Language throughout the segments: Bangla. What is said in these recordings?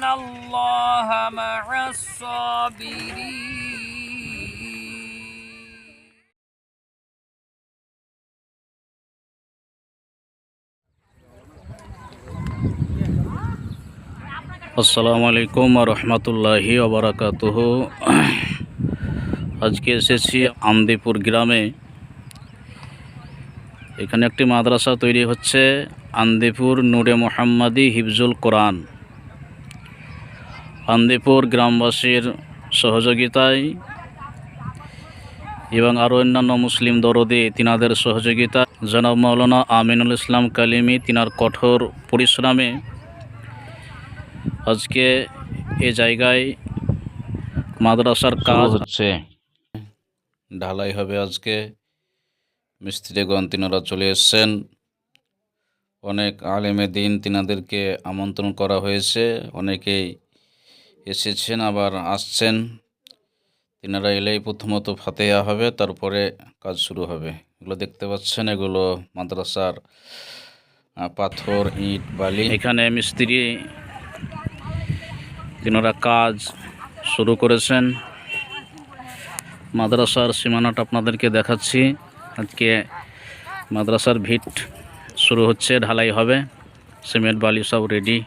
إن الله مع الصابرين আসসালামু আলাইকুম রহমতুল্লাহি ওবরাকাতুহ আজকে এসেছি আমদিপুর গ্রামে এখানে একটি মাদ্রাসা তৈরি হচ্ছে আন্দিপুর নূরে মোহাম্মদী হিফজুল কোরআন আন্দিপুর গ্রামবাসীর সহযোগিতায় এবং আরও অন্যান্য মুসলিম দরদে তিনাদের সহযোগিতা জনাব মৌলানা আমিনুল ইসলাম কালিমি তিনার কঠোর পরিশ্রমে আজকে এ জায়গায় মাদ্রাসার কাজ হচ্ছে। ঢালাই হবে আজকে। মিস্ত্রিগণ তিনারা চলে এসছেন। অনেক আলেমে দিন তিনাদেরকে আমন্ত্রণ করা হয়েছে। অনেকেই এসেছেন, আবার আসছেন। তিনারা এলেই প্রথমত ফাতেহা হবে, তারপরে কাজ শুরু হবে। এগুলো দেখতে পাচ্ছেন, এগুলো মাদ্রাসার পাথর, ইট, বালি। এখানে মিস্ত্রি, তিনারা কাজ শুরু করেছেন। মাদ্রাসার সীমানাটা আপনাদেরকে দেখাচ্ছি। আজকে মাদ্রাসার ভিট শুরু হচ্ছে, ঢালাই হবে। সিমেন্ট, বালি সব রেডি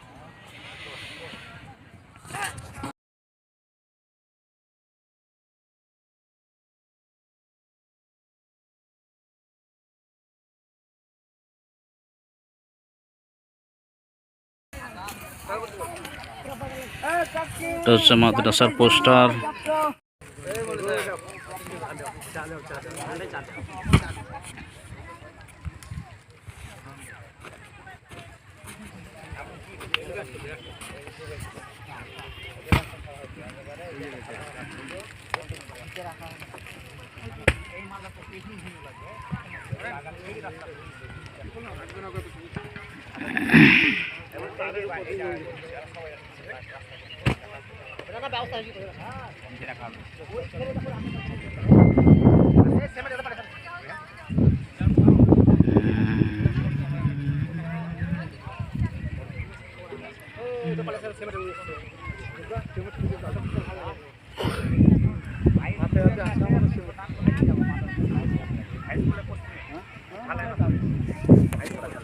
এটা হচ্ছে মাদ্রাসার পোস্টার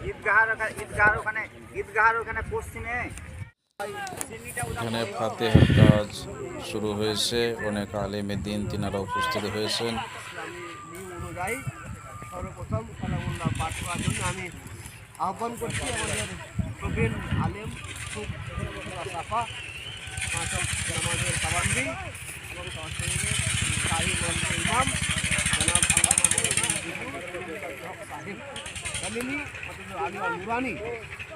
ঈদগাহার ওখানে ঈদগাহার ওখানে ঈদগাহার ওখানে পশ্চিমে এখানে ফাতেহার কাজ শুরু হয়েছে, অনেক আলেমে দিন তিনারা উপস্থিত হয়েছেন। নিয়ম অনুযায়ী সর্বপ্রথম কালামুল্লাহ পাঠ করার জন্য আমি আহ্বান করছি আমাদের প্রবীণ আলেম খুব সাফা মাসব আমাদের কাবান্দি এবং তহসিলের শাহী মন্ত্র ইমাম, জনাব আল্লামা মৌলানা হক সাহেব কামিনী অথচ আলী আল নুরানি। উনি আমাদের সাথে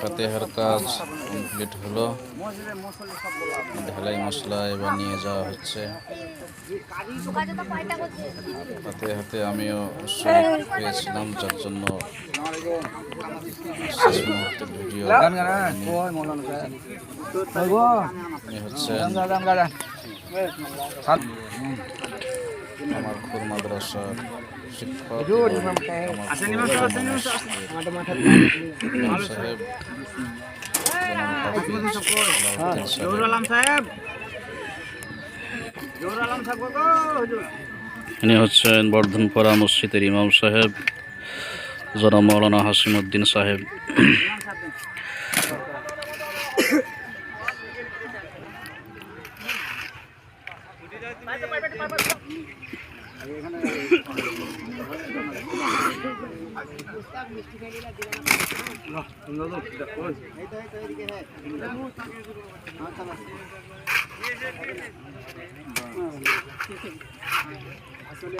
ফাতেহার কাজ কমপ্লিট হলো। ঢালাই মশলা এবার নিয়ে যাওয়া হচ্ছে। হাতে হাতে আমিও শরীর পেয়েছিলাম যার জন্য শেষ মুহূর্তে ভিডিও ইনি আমার খুর মাদ্রাসার ইনি হচ্ছেন বর্ধনপাড়া মসজিদের ইমাম সাহেব জনাব মৌলানা হাসিম উদ্দিন সাহেব। এই তো এই তো এদিকে হ্যাঁ হ্যাঁ চলো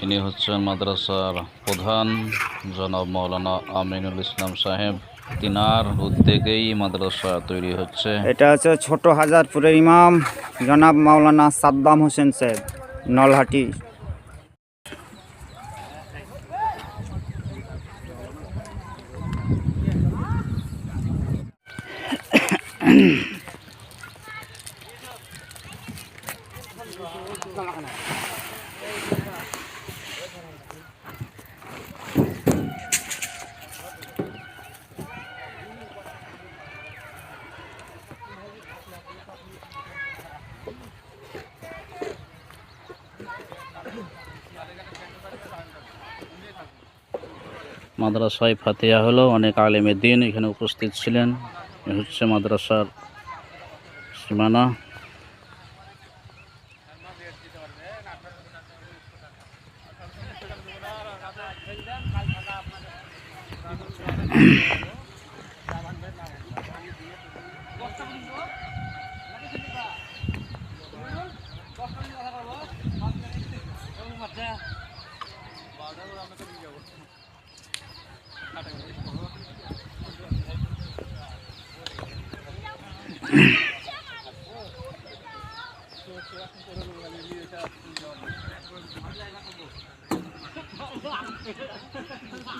ইনি হচ্ছেন মাদ্রাসার প্রধান জনাব মৌলানা আমিনুল ইসলাম সাহেব। তিনার উদ্যোগেই মাদ্রাসা তৈরি হচ্ছে। এটা হচ্ছে ছোট হাজারপুরের ইমাম জনাব মাওলানা সাদ্দাম হোসেন সাহেব, নলহাটি। মাদ্রাসায় ফাতিহা হলো অনেক আলেমের দিন এখানে উপস্থিত ছিলেন। হচ্ছে মাদ্রাসার সীমানা।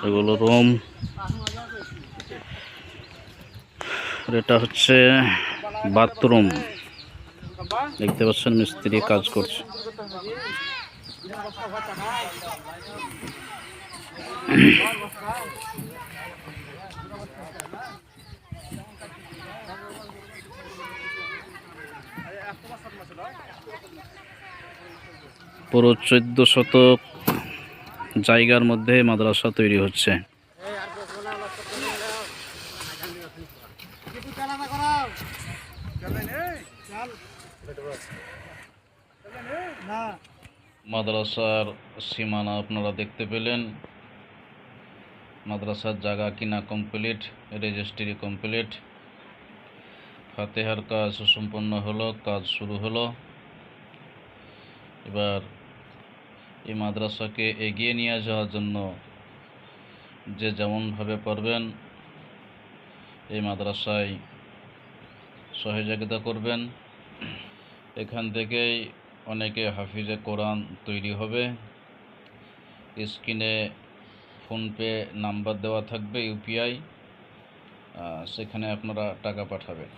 এগুলো রুম। এটা হচ্ছে বাথরুম। দেখতে পাচ্ছেন মিস্ত্রি কাজ করছে। পুরো চোদ্দ শতক জায়গার মধ্যে মাদ্রাসা তৈরি হচ্ছে। মাদ্রাসার সীমানা আপনারা দেখতে পেলেন। মাদ্রাসার জায়গা কিনা কমপ্লিট রেজিস্ট্রি কমপ্লিট ফাতেহার কাজ সুসম্পন্ন হলো, কাজ শুরু হলো। এবার এই মাদ্রাসাকে এগিয়ে নিয়ে যাওয়ার জন্য যে যেমনভাবে পারবেন এই মাদ্রাসায় সহযোগিতা করবেন। এখান থেকেই অনেকে হাফিজে কোরআন তৈরি হবে। স্ক্রিনে ফোনপে নাম্বার দেওয়া থাকবে ইউপিআই। সেখানে আপনারা টাকা পাঠাবেন।